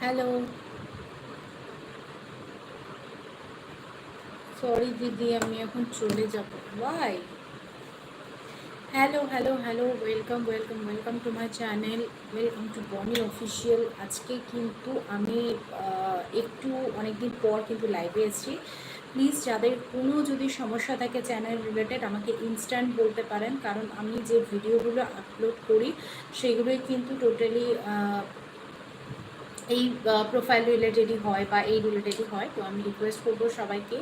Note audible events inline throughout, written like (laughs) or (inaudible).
Hello sorry দিদি, আমি এখন চলে যাব। Y hello hello hello welcome welcome welcome to my channel welcome to Boni official আজকে কিন্তু আমি একটু অনেকদিন পর কিন্তু লাইভে এসেছি। প্লিজ যাদের কোনো যদি সমস্যা থাকে চ্যানেল রিলেটেড আমাকে ইনস্ট্যান্ট বলতে পারেন। কারণ আমি যে ভিডিওগুলো আপলোড করি, সেগুলোই কিন্তু টোটালি এই প্রোফাইল রিলেটেডই হয় বা এই রিলেটেডই হয়, তো আমি রিকোয়েস্ট করব সবাইকে।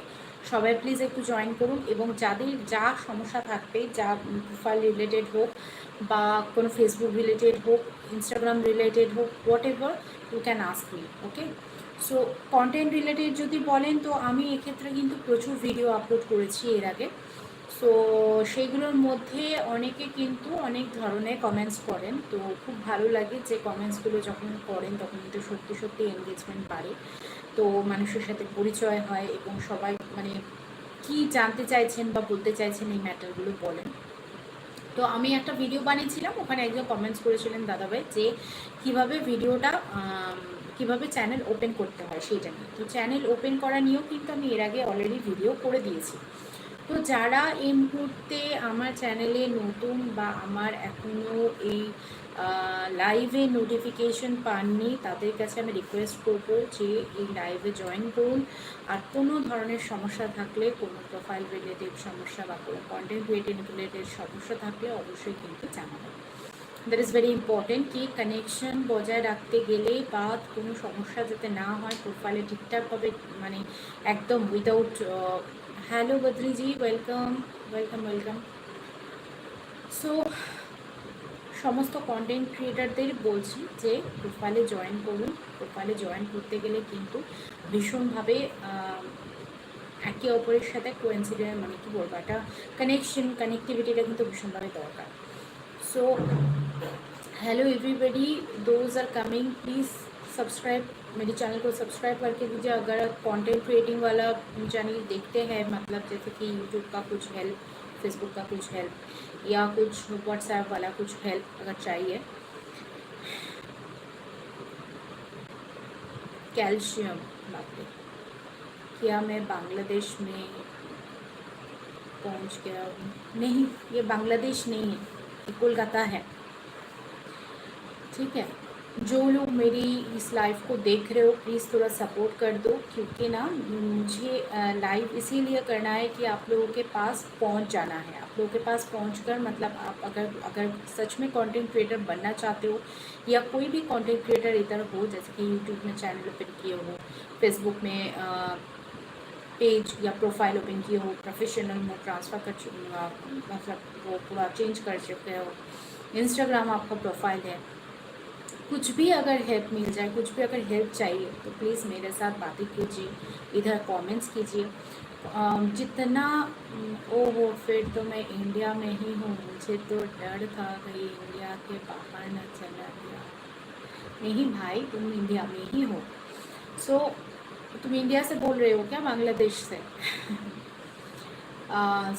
সবাই প্লিজ একটু জয়েন করুন এবং যাদের যা সমস্যা থাকবে, যা প্রোফাইল রিলেটেড হোক বা কোনো ফেসবুক রিলেটেড হোক ইনস্টাগ্রাম রিলেটেড হোক whatever you can ask me okay so content related যদি বলেন, তো আমি এক্ষেত্রে কিন্তু প্রচুর ভিডিও আপলোড করেছি এর আগে। সো সেইগুলোর মধ্যে অনেকে কিন্তু অনেক ধরনের কমেন্টস করেন। তো খুব ভালো লাগে যে কমেন্টসগুলো যখন করেন, তখন কিন্তু সত্যি সত্যি এনগেজমেন্ট বাড়ে। তো মানুষের সাথে পরিচয় হয় এবং সবাই মানে কি জানতে চাইছেন বা বলতে চাইছেন এই ম্যাটারগুলো বলেন। তো আমি একটা ভিডিও বানিয়েছিলাম, ওখানে একজন কমেন্টস করেছিলেন দাদাভাই যে কীভাবে ভিডিওটা কীভাবে চ্যানেল ওপেন করতে হয় সেইটা নিয়ে। তো চ্যানেল ওপেন করা নিয়েও কিন্তু আমি এর আগে অলরেডি ভিডিও করে দিয়েছি। তো যারা এই মুহূর্তে আমার চ্যানেলে নতুন বা আমার এখনও এই লাইভে নোটিফিকেশন পাননি, তাদের কাছে আমি রিকোয়েস্ট করব যে এই লাইভে জয়েন করুন। আর কোনো ধরনের সমস্যা থাকলে, কোনো প্রোফাইল রিলেটেড সমস্যা বা কোনো কন্টেন্ট রিলেটেড রিলেটেড সমস্যা থাকলে অবশ্যই কিন্তু জানাবেন। দ্যাট ইজ ভেরি ইম্পর্টেন্ট কি কানেকশন বজায় রাখতে গেলে বা কোনো সমস্যা যাতে না হয় প্রোফাইলে ঠিকঠাকভাবে মানে একদম without hello Badriji welcome welcome welcome so সমস্ত কন্টেন্ট ক্রিয়েটারদের বলছি যে প্রোফাইলে জয়েন করুন। প্রোফাইলে জয়েন করতে গেলে কিন্তু ভীষণভাবে একে অপরের সাথে কোয়েন্সিডেন্ট মানে কী বলব, একটা কানেকশন কানেক্টিভিটিটা কিন্তু ভীষণভাবে দরকার। So hello everybody those are coming please subscribe मेरे चैनल को सब्सक्राइब करके दीजिए। अगर कंटेंट क्रिएटिंग वाला चैनल देखते हैं मतलब जैसे कि यूट्यूब का कुछ हेल्प फेसबुक का कुछ हेल्प या कुछ व्हाट्सएप वाला कुछ हेल्प अगर चाहिए। कैल्शियम बातें। क्या मैं बांग्लादेश में पहुँच गया हूँ? नहीं, ये बांग्लादेश नहीं है कोलकाता है। ठीक है। जो लोग मेरी इस लाइव को देख रहे हो प्लीज़ थोड़ा सपोर्ट कर दो, क्योंकि ना मुझे लाइव इसीलिए करना है कि आप लोगों के पास पहुँच जाना है। आप लोगों के पास पहुँच कर मतलब आप अगर अगर सच में कंटेंट क्रिएटर बनना चाहते हो, या कोई भी कंटेंट क्रिएटर इधर हो, जैसे कि यूट्यूब में चैनल ओपन किए हो फेसबुक में पेज या प्रोफ़ाइल ओपन किए हो प्रोफेशनल में ट्रांसफ़र कर मतलब वो पूरा चेंज कर चुके हो। इंस्टाग्राम आपका प्रोफ़ाइल है। कुछ भी अगर हेल्प मिल जाए कुछ भी अगर हेल्प चाहिए तो प्लीज़ मेरे साथ बातें कीजिए इधर कमेंट्स कीजिए। जितना ओ हो फिर तो मैं इंडिया में ही हूँ मुझे तो डर था कहीं इंडिया के बाहर न चला गया। नहीं भाई तुम इंडिया में ही हो। सो so, तुम इंडिया से बोल रहे हो क्या बांग्लादेश से? (laughs)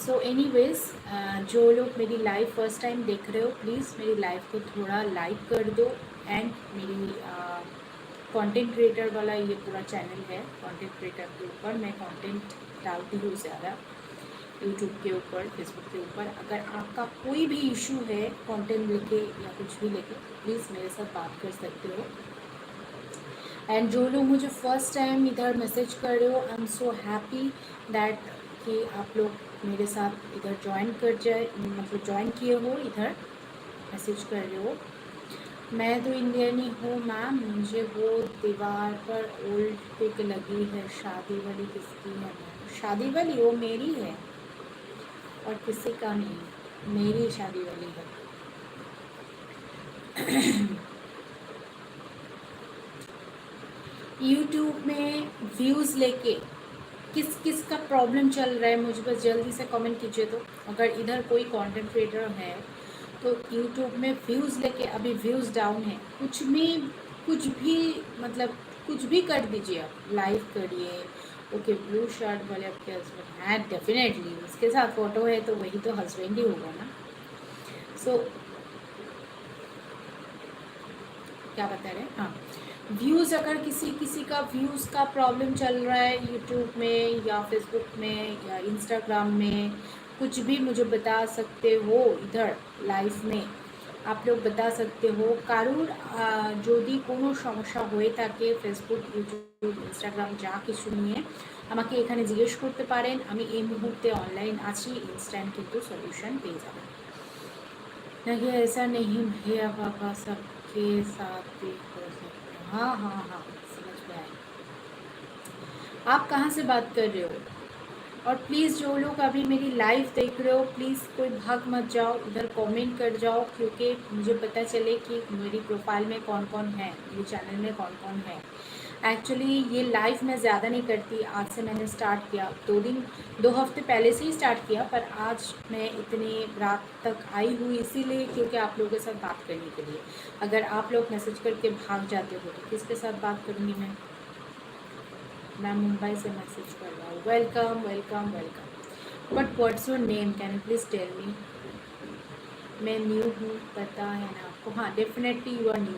सो एनीवेज जो लोग मेरी लाइव फ़र्स्ट टाइम देख रहे हो प्लीज़ मेरी लाइव को थोड़ा लाइक कर दो। एंड मेरी कंटेंट क्रिएटर वाला ये पूरा चैनल है कंटेंट क्रिएटर के ऊपर। मैं कंटेंट डालती हूँ ज़्यादा यूट्यूब के ऊपर फेसबुक के ऊपर। अगर आपका कोई भी इशू है कंटेंट लेके या कुछ भी लेके प्लीज़ मेरे साथ बात कर सकते हो। एंड जो लोग मुझे फ़र्स्ट टाइम इधर मैसेज कर रहे हो I am so happy that कि आप लोग मेरे साथ इधर ज्वाइन कर जाए मतलब ज्वाइन किए हो, इधर मैसेज कर रहे हो। मैं तो इंडियन ही हूँ, मैम। मुझे वो दीवार पर ओल्ड पिक लगी है, शादी वाली किसकी है, मैम? शादी वाली? वो मेरी है। और किसी का नहीं, मेरी शादी वाली है। (clears throat) यूट्यूब में व्यूज़ लेके किस किस का प्रॉब्लम चल रहा है, मुझे बस जल्दी से कमेंट कीजिए तो। अगर इधर कोई कंटेंट क्रिएटर है तो यूट्यूब में व्यूज़ लेके अभी व्यूज़ डाउन है। कुछ भी कुछ भी मतलब कुछ भी कर दीजिए आप। लाइव करिए। ओके ब्लू शर्ट वाले आपके हस्बैंड हैं डेफिनेटली उसके साथ फ़ोटो है तो वही तो हस्बैंड ही होगा ना। सो so, क्या बता रहे हैं? हाँ। व्यूज़ अगर किसी किसी का व्यूज़ का प्रॉब्लम चल रहा है यूट्यूब में या फेसबुक में या इंस्टाग्राम में कुछ भी मुझे बता सकते हो इधर लाइव में आप लोग बता सकते हो কারুর যদি কোনো সমস্যা হয়ে থাকে ফেসবুক ইউটিউব ইনস্টাগ্রাম যা কিছু নিয়ে আমাকে এখানে জিজ্ঞেস করতে পারেন আমি এই মুহূর্তে অনলাইন আছি ইনস্ট্যান্ট কিন্তু সলিউশন পেয়ে যাবেন नहीं ऐसा नहीं भैया पापा सबके साथ भी हो सकते हाँ हाँ हाँ समझ में आए आप कहाँ से बात कर रहे हो और प्लीज़ जो लोग अभी मेरी लाइव देख रहे हो प्लीज़ कोई भाग मत जाओ इधर कमेंट कर जाओ, क्योंकि मुझे पता चले कि मेरी प्रोफ़ाइल में कौन कौन है, मेरे चैनल में कौन कौन है। एक्चुअली ये लाइव मैं ज़्यादा नहीं करती, आज से मैंने स्टार्ट किया। दो दिन, दो हफ़्ते पहले से ही स्टार्ट किया, पर आज मैं इतने रात तक आई हूँ इसीलिए, क्योंकि आप लोगों के साथ बात करने के लिए। अगर आप लोग मैसेज करके भाग जाते हो तो किसके साथ बात करूँगी मैं? मैं मुंबई से मैसेज कर रहा हूँ। Welcome welcome welcome but what's your name can please tell me मैं न्यू हूँ, पता है ना आपको? हाँ definitely you are new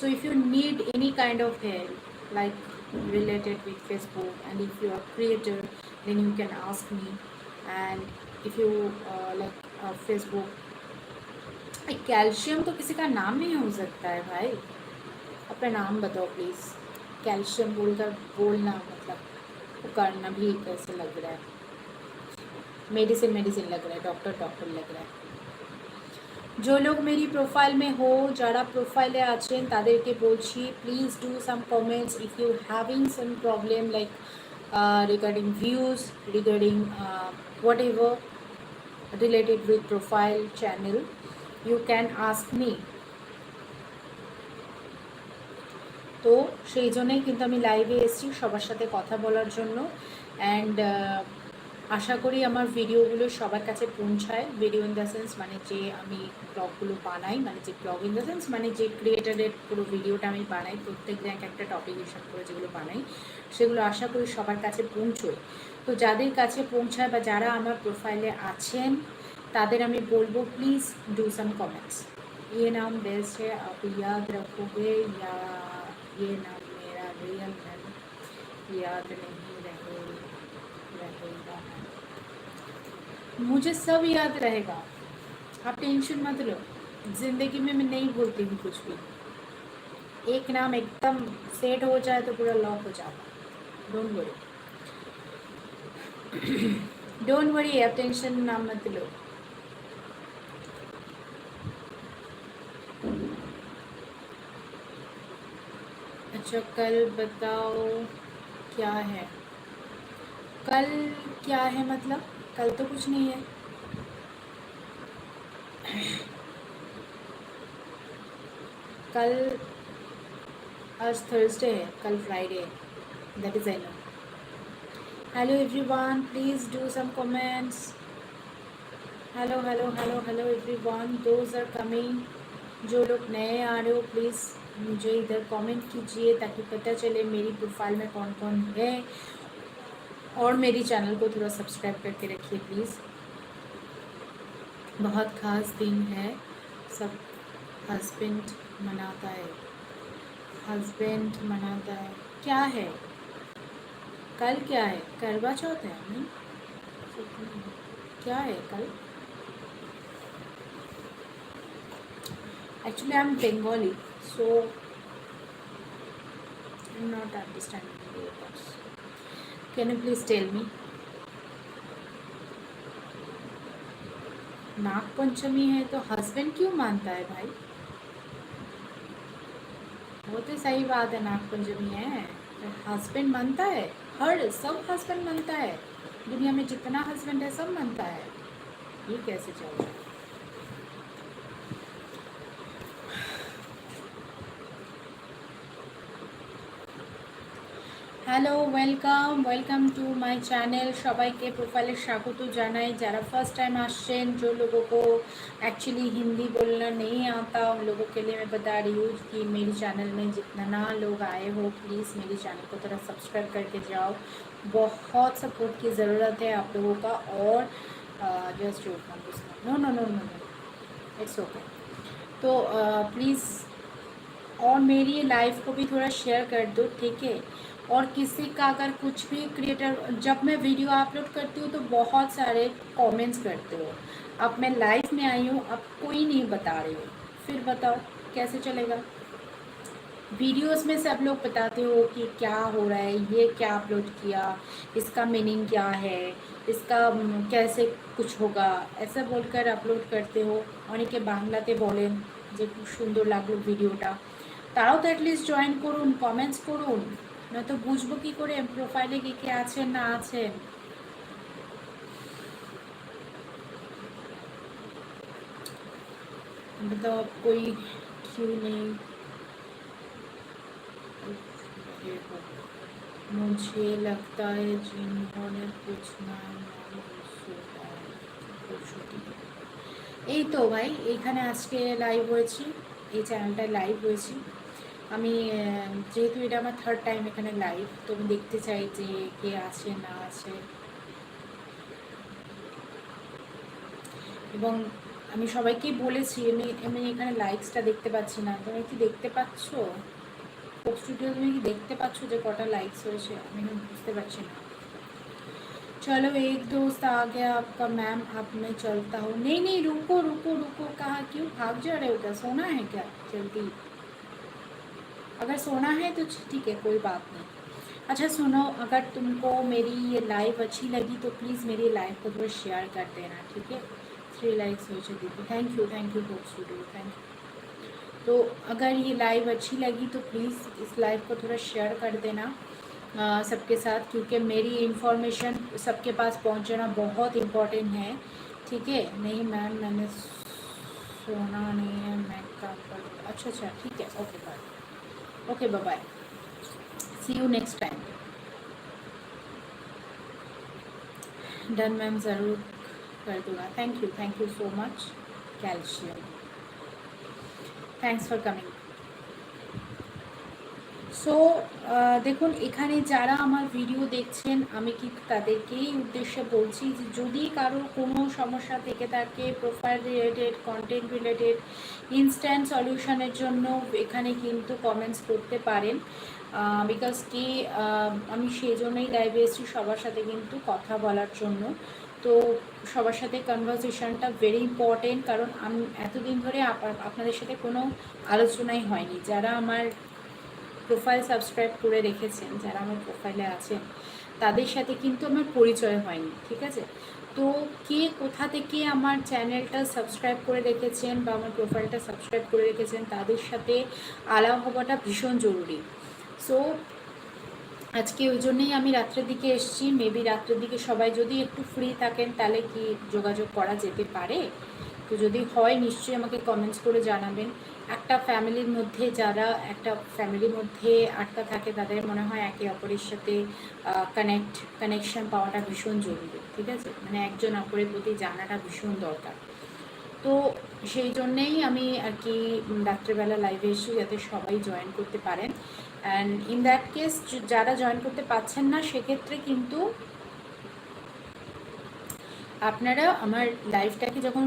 so if you need any kind of help like related with Facebook and if you are creator then you can ask me and if you like Facebook calcium तो किसी का नाम नहीं हो सकता है भाई। अपना नाम बताओ प्लीज़ कैल्शियम बोलकर बोलना मतलब वो करना भी कैसे लग रहा है मेडिसिन मेडिसिन लग रहा है डॉक्टर डॉक्टर लग रहा है जो लोग मेरी प्रोफाइल में हो যারা প্রোফাইলে আছেন তাদেরকে বলছি please do some comments if you having some problem like regarding views regarding whatever related with profile channel you can ask me তো সেই জন্যই কিন্তু আমি লাইভে এসেছি সবার সাথে কথা বলার জন্য অ্যান্ড আশা করি আমার ভিডিওগুলো সবার কাছে পৌঁছায় ভিডিও ইন দ্য সেন্স মানে যে আমি ব্লগগুলো বানাই মানে যে ব্লগ ইন দ্য সেন্স মানে যে ক্রিয়েটারের পুরো ভিডিওটা আমি বানাই প্রত্যেক দিন এক একটা টপিক হিসাব করে যেগুলো বানাই সেগুলো আশা করি সবার কাছে পৌঁছোয় তো যাদের কাছে পৌঁছায় বা যারা আমার প্রোফাইলে আছেন তাদের আমি বলবো প্লিজ ডু সাম কমেন্টস ये नाम बेस्ट है आप याद रखोगे या ये नाम मेरा रियल है, याद नहीं रहे, रहेगा। मुझे सब याद रहेगा। आप टेंशन मत लो। ज़िंदगी में मैं नहीं भूलती हूँ कुछ भी। एक नाम एकदम सेट हो जाए तो पूरा लॉक हो जाता। डोंट वरी डोंट वरी आप टेंशन नाम मत लो। अच्छा कल बताओ, क्या है? कल क्या है मतलब? कल तो कुछ नहीं है। कल, आज थर्सडे है, कल फ्राइडे है। That is I know hello everyone please do some comments hello hello hello hello everyone those are coming जो लोग नए आ रहे हो प्लीज़ मुझे इधर कमेंट कीजिए ताकि पता चले मेरी प्रोफ़ाइल में कौन कौन है। और मेरी चैनल को थोड़ा सब्सक्राइब करके रखिए प्लीज़ बहुत ख़ास दिन है। सब हस्बैंड मनाता है। हस्बैंड मनाता है। क्या है? कल क्या है? करवा चौथ है, नहीं? क्या है कल? Actually I am Bengali so, I'm not understanding your words. Can you please tell me? Nag Panchami है तो हस्बैंड क्यों मानता है भाई? वो तो सही बात है, नाग पंचमी है। तो हस्बैंड मानता है? हर, सब हस्बैंड मानता है। दुनिया में जितना हस्बैंड है, सब मानता है। ये कैसे चल रहा है? hello welcome welcome to my channel সবাইকে প্রোফাইলে স্বাগত জানাই যারা फर्स्ट टाइम आश्चन जो लोगों को एक्चुअली हिंदी बोलना नहीं आता उन लोगों के लिए मैं बता रही हूँ कि मेरी चैनल में जितना ना लोग आए हो प्लीज़ मेरी चैनल को थोड़ा सब्सक्राइब करके जाओ बहुत सपोर्ट की ज़रूरत है आप लोगों का और just no no no no no it's okay तो प्लीज़ और मेरी लाइफ को भी थोड़ा शेयर कर दो ठीक है और किसी का अगर कुछ भी क्रिएटर जब मैं वीडियो अपलोड करती हूँ तो बहुत सारे कमेंट्स करते हो अब मैं लाइव में आई हूँ अब कोई नहीं बता रही हो फिर बताओ कैसे चलेगा वीडियोस में सब लोग बताते हो कि क्या हो रहा है ये क्या अपलोड किया इसका मीनिंग क्या है इसका कैसे कुछ होगा ऐसा बोलकर अपलोड करते हो অনেকে বাংলাতে বলেন যে খুব সুন্দর লাগলো ভিডিওটা তারাও তো অ্যাটলিস্ট জয়েন করুন কমেন্টস করুন নয়তো বুঝবো কি করে প্রোফাইলে কে কে আছেন না আছেন बताओ कोई क्यों नहीं मुझे लगता है जिन्होंने पूछना এই তো ভাই এইখানে আজকে লাইভ হয়েছি এই চ্যানেলটায় লাইভ হয়েছি আমি যেহেতু এটা আমার থার্ড টাইম এখানে লাইভ তো আমি দেখতে চাই যে কে আছে না আছে এবং আমি সবাইকেই বলেছি আমি আমি এখানে লাইকসটা দেখতে পাচ্ছি না তুমি কি দেখতে পাচ্ছ স্টুডিও তুমি কি দেখতে পাচ্ছ যে কটা লাইকস হয়েছে আমি বুঝতে পারছি না चलो एक दोस्त आ गया आपका मैम अब मैं चलता हूँ नहीं नहीं रुको रुको रुको कहा क्यों भाग जा रहे हो क्या सोना है क्या जल्दी अगर सोना है तो ठीक है, कोई बात नहीं। अच्छा सुनो, अगर तुमको मेरी ये लाइव अच्छी लगी तो प्लीज़ मेरी लाइव को थोड़ा शेयर कर देना, ठीक है? थ्री लाइक्स हो चुकी थी। Thank you thank you book studio thank you तो अगर ये लाइव अच्छी लगी तो प्लीज़ इस लाइव को थोड़ा शेयर कर देना सबके साथ, क्योंकि मेरी इन्फॉर्मेशन सबके पास पहुँचना बहुत इंपॉर्टेंट है, ठीक है? नहीं मैम मैंने सोना नहीं है, मैं काम कर अच्छा अच्छा ठीक है okay bye Okay, bye bye. See you next time. Done, ma'am Zaruk Thank you. Thank you so much. Calcium. Thanks for coming. So দেখুন, এখানে যারা আমার ভিডিও দেখছেন, আমি কি তাদেরকেই উদ্দেশ্যে বলছি যে যদি কারও কোনো সমস্যা থেকে থাকে profile related content related instant সলিউশনের জন্য এখানে কিন্তু কমেন্টস করতে পারেন। বিকজ কি আমি সেই জন্যই লাইভে এসেছি সবার সাথে কিন্তু কথা বলার জন্য। তো সবার সাথে কনভারসেশনটা ভেরি ইম্পর্টেন্ট কারণ আমি এতদিন ধরে আপনাদের সাথে কোনো আলোচনাই হয়নি। যারা আমার প্রোফাইল সাবস্ক্রাইব করে রেখেছেন, যারা আমার প্রোফাইলে আছেন, তাদের সাথে কিন্তু আমার পরিচয় হয়নি, ঠিক আছে? তো কে কোথা থেকে আমার চ্যানেলটা সাবস্ক্রাইব করে রেখেছেন বা আমার প্রোফাইলটা সাবস্ক্রাইব করে রেখেছেন, তাদের সাথে আলাপ হওয়াটা ভীষণ জরুরি। সো আজকে ওই জন্যেই আমি রাত্রের দিকে এসেছি মেবি রাত্রের দিকে সবাই যদি একটু ফ্রি থাকেন, তাহলে কি যোগাযোগ করা যেতে পারে? তো যদি হয়, নিশ্চয়ই আমাকে কমেন্টস করে জানাবেন। একটা ফ্যামিলির মধ্যে যারা, একটা ফ্যামিলির মধ্যে আটকা থাকে, তাদের মনে হয় একে অপরের সাথে কানেক্ট কানেকশন পাওয়াটা ভীষণ জরুরি, ঠিক আছে? মানে একজন অপরের প্রতি জানাটা ভীষণ দরকার। তো সেই জন্যেই আমি আর কি রাত্রেবেলা লাইভে এসে যাতে সবাই জয়েন করতে পারেন। অ্যান্ড ইন দ্যাট কেস যারা জয়েন করতে পারছেন না, সেক্ষেত্রে কিন্তু আপনারা আমার লাইভটাকে যখন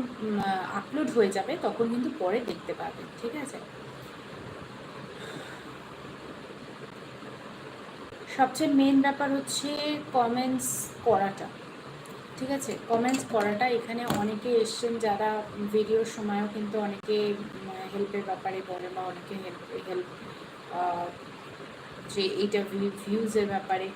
আপলোড হয়ে যাবে, তখন কিন্তু পরে দেখতে পাবেন, ঠিক আছে? সবচেয়ে মেন ব্যাপার হচ্ছে কমেন্টস করাটা, ঠিক আছে? কমেন্টস করাটা এখানে অনেকে এসছেন যারা ভিডিওর সময়ও কিন্তু অনেকে হেল্পের ব্যাপারে বলে বা অনেকে হেল্প হেল্প যে এইটা ভিউজের ব্যাপারে।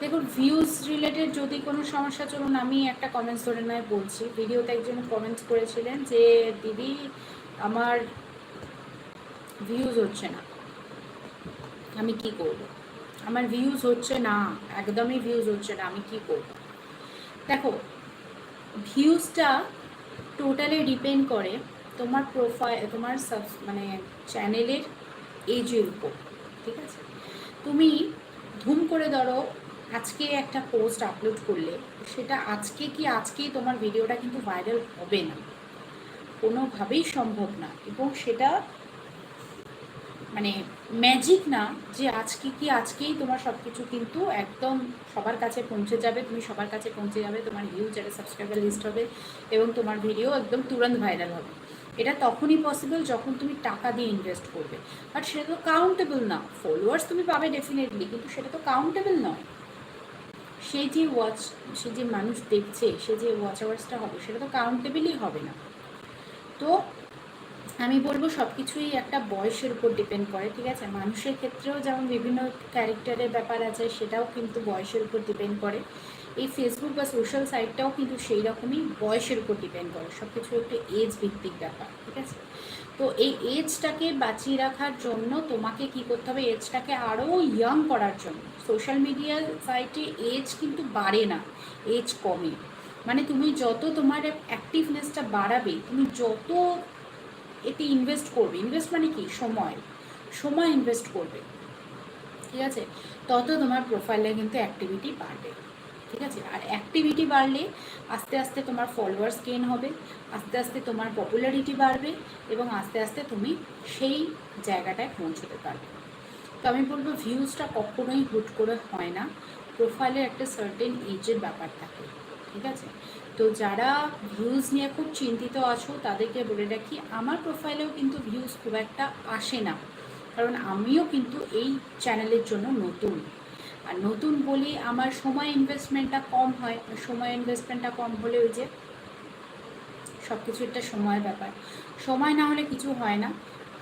দেখুন ভিউজ রিলেটেড যদি কোনো সমস্যা, চলুন আমি একটা কমেন্টস ধরে নয় বলছি। ভিডিওতে একজন কমেন্টস করেছিলেন যে, দিদি, আমার ভিউজ হচ্ছে না। আমি কি করব? আমার ভিউজ হচ্ছে না, একদমই ভিউজ হচ্ছে না, আমি কি করব? দেখো ভিউজটা টোটালি ডিপেন্ড করে তোমার প্রোফাইল তোমার মানে চ্যানেলের এজের উপর, ঠিক আছে? তুমি ধুম করে ধরো, আজকে একটা পোস্ট আপলোড করলে, সেটা আজকে কি আজকেই তোমার ভিডিওটা কিন্তু ভাইরাল হবে না। কোনোভাবেই সম্ভব না এবং সেটা মানে ম্যাজিক না যে আজকে কি আজকেই তোমার সব কিছু কিন্তু একদম সবার কাছে পৌঁছে যাবে, তুমি সবার কাছে পৌঁছে যাবে, তোমার ভিউ যেটা সাবস্ক্রাইবার লিস্ট হবে এবং তোমার ভিডিও একদম তুরন্ত ভাইরাল হবে। এটা তখনই পসিবল যখন তুমি টাকা দিয়ে ইনভেস্ট করবে। বাট সেটা তো কাউন্টেবল না। ফলোয়ার্স তুমি পাবে ডেফিনেটলি কিন্তু সেটা তো কাউন্টেবল নয়। সে যে ওয়াচ সে যে মানুষ দেখছে সে যে ওয়াচ আওয়ার্সটা হবে, সেটা তো কাউন্টেবলই হবে না। তো আমি বলব সব কিছুই একটা বয়সের উপর ডিপেন্ড করে, ঠিক আছে? মানুষের ক্ষেত্রেও যেমন বিভিন্ন ক্যারেক্টারের ব্যাপার আছে, সেটাও কিন্তু বয়সের উপর ডিপেন্ড করে। এই ফেসবুক বা সোশ্যাল সাইটটাও কিন্তু সেই রকমই বয়সের উপর ডিপেন্ড করে। সব কিছু একটু এজ ভিত্তিক ব্যাপার, ঠিক আছে? তো এই এজটাকে বাঁচিয়ে রাখার জন্য তোমাকে কি করতে হবে? এজটাকে আরও ইয়াং করার জন্য। সোশ্যাল মিডিয়া সাইটে এজ কিন্তু বাড়ে না এজ কমে। মানে তুমি যত তোমার অ্যাক্টিভনেসটা বাড়াবে, তুমি যত এতে ইনভেস্ট করবে ইনভেস্ট মানে কি? সময়। সময় ইনভেস্ট করবে, ঠিক আছে? তত তোমার প্রোফাইলে কিন্তু অ্যাক্টিভিটি বাড়বে। ঠিক আছে? আর অ্যাক্টিভিটি বাড়লে আস্তে আস্তে তোমার ফলোয়ার্স গেন হবে, আস্তে আস্তে তোমার পপুলারিটি বাড়বে এবং আস্তে আস্তে তুমি সেই জায়গাটায় পৌঁছতে পারবে। তো আমি বলব ভিউজটা কখনোই হুট করে হয় না। প্রোফাইলে একটা সার্টেন এজের ব্যাপার থাকে, ঠিক আছে? তো যারা ভিউজ নিয়ে খুব চিন্তিত আছো, তাদেরকে বলে রাখি, আমার প্রোফাইলেও কিন্তু ভিউজ খুব একটা আসে না। কারণ আমিও কিন্তু এই চ্যানেলের জন্য নতুন। আর নতুন বলি, আমার সময় ইনভেস্টমেন্টটা কম হয় সময় ইনভেস্টমেন্টটা কম হলে ওই যে সব কিছু একটা সময়ের ব্যাপার। সময় না হলে কিছু হয় না।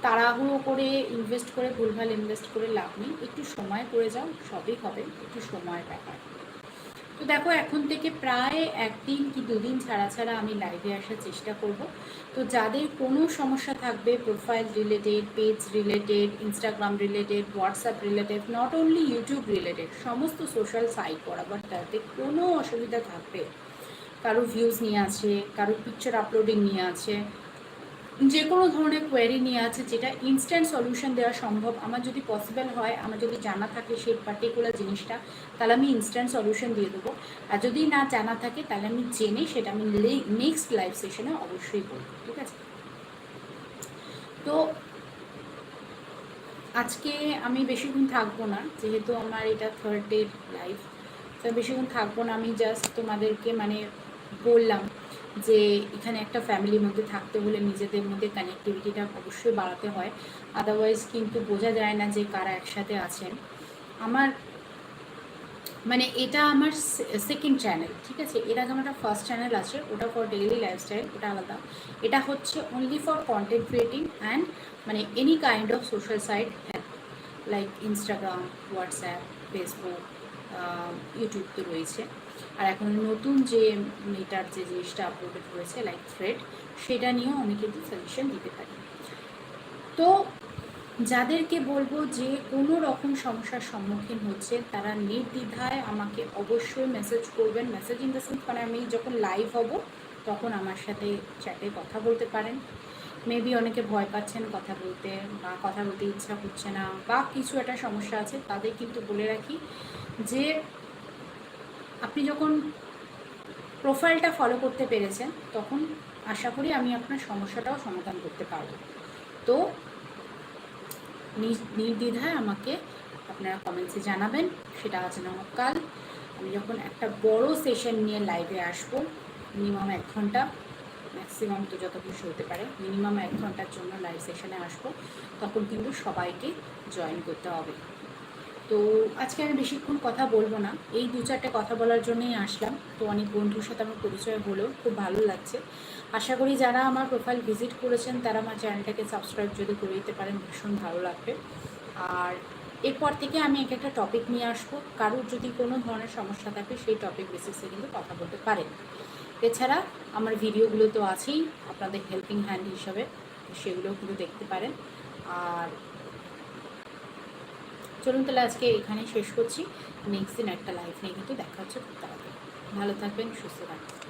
তাড়াহুড়ো করে ইনভেস্ট করে, ভুলভাল ইনভেস্ট করে লাভ নেই। একটু সময় করে যাও, সবই হবে। একটু সময়ের ব্যাপার। তো দেখো, এখন থেকে প্রায় একদিন কি দুদিন ছাড়া ছাড়া আমি লাইভে আসার চেষ্টা করব। তো যাদের কোনো সমস্যা থাকবে profile related page related Instagram related WhatsApp related not only YouTube related সমস্ত সোশ্যাল সাইট বরাবর তাতে কোনো অসুবিধা থাকবে। কারও ভিউজ নিয়ে আছে, কারও পিকচার আপলোডিং নিয়ে আছে যে কোনো ধরনের কোয়ারি নিয়ে আছে যেটা ইনস্ট্যান্ট সলিউশন দেওয়া সম্ভব, আমার যদি পসিবল হয়, আমার যদি জানা থাকে সেই পার্টিকুলার জিনিসটা, তাহলে আমি ইনস্ট্যান্ট সলিউশন দিয়ে দেবো। আর যদি না জানা থাকে, তাহলে আমি জেনে সেটা আমি নেক্সট লাইভ সেশনে অবশ্যই বলব ঠিক আছে? তো আজকে আমি বেশিক্ষণ থাকব না, যেহেতু আমার এটা থার্ড ডে লাইভ তো বেশিক্ষণ থাকব না, আমি জাস্ট তোমাদেরকে মানে বললাম যে এখানে একটা ফ্যামিলির মধ্যে থাকতে হলে নিজেদের মধ্যে কানেক্টিভিটিটা অবশ্যই বাড়াতে হয়। আদারওয়াইজ কিন্তু বোঝা যায় না যে কারা একসাথে আছেন। আমার মানে এটা আমার সেকেন্ড চ্যানেল ঠিক আছে? এর আগে আমার ফার্স্ট চ্যানেল আছে, ওটা ফর ডেইলি লাইফস্টাইল ওটা আলাদা। এটা হচ্ছে only for content creating and মানে any kind of social site like Instagram WhatsApp Facebook YouTube তো রয়েছে। আর এখন নতুন যে মেটার যে জিনিসটা আপলোডেড হয়েছে লাইক থ্রেড সেটা নিয়েও আমি কিন্তু সাজেশন দিতে পারি। তো যাদেরকে বলব যে কোনো রকম সমস্যার সম্মুখীন হচ্ছে, তারা নির্দ্বিধায় আমাকে অবশ্যই মেসেজ করবেন। মেসেজ ইন দ্য সেন্স মানে আমি যখন লাইভ হব, তখন আমার সাথে চ্যাটে কথা বলতে পারেন। মেবি অনেকে ভয় পাচ্ছেন কথা বলতে বা কথা বলতে ইচ্ছা হচ্ছে না বা কিছু একটা সমস্যা আছে, তাদের কিন্তু বলে রাখি যে আপনি যখন প্রোফাইলটা ফলো করতে পেরেছেন, তখন আশা করি আমি আপনার সমস্যাটাও সমাধান করতে পারব। তো নির্দ্বিধায় আমাকে আপনারা কমেন্টসে জানাবেন। সেটা আজ না কাল। আমি যখন একটা বড় সেশন নিয়ে লাইভে আসব মিনিমাম এক ঘণ্টা ম্যাক্সিমাম তো যত কিছু হতে পারে মিনিমাম এক ঘণ্টার জন্য লাইভ সেশনে আসব, তখন কিন্তু সবাইকে জয়েন করতে হবে। তো আজকে আমি বেশিক্ষণ কথা বলব না। এই দু চারটে কথা বলার জন্যই আসলাম। তো অনেক বন্ধুর সাথে আমার পরিচয় হলো, খুব ভালো লাগছে। আশা করি যারা আমার প্রোফাইল ভিজিট করেছেন, তারা আমার চ্যানেলটাকে সাবস্ক্রাইব যদি করে দিতে পারেন, ভীষণ ভালো লাগবে। আর এরপর থেকে আমি এক একটা টপিক নিয়ে আসব। কারোর যদি কোনো ধরনের সমস্যা থাকে, সেই টপিক বেসিসে কিন্তু কথা বলতে পারেন। এছাড়া আমার ভিডিওগুলো তো আছেই, আপনাদের হেল্পিং হ্যান্ড হিসাবে, সেগুলোও কিন্তু দেখতে পারেন। আর চলুন তাহলে আজকে এখানে শেষ করছি। নেক্সট দিন একটা লাইফ নিয়ে কিন্তু দেখা হচ্ছে খুব তাড়াতাড়ি। ভালো থাকবেন, সুস্থ থাকবেন।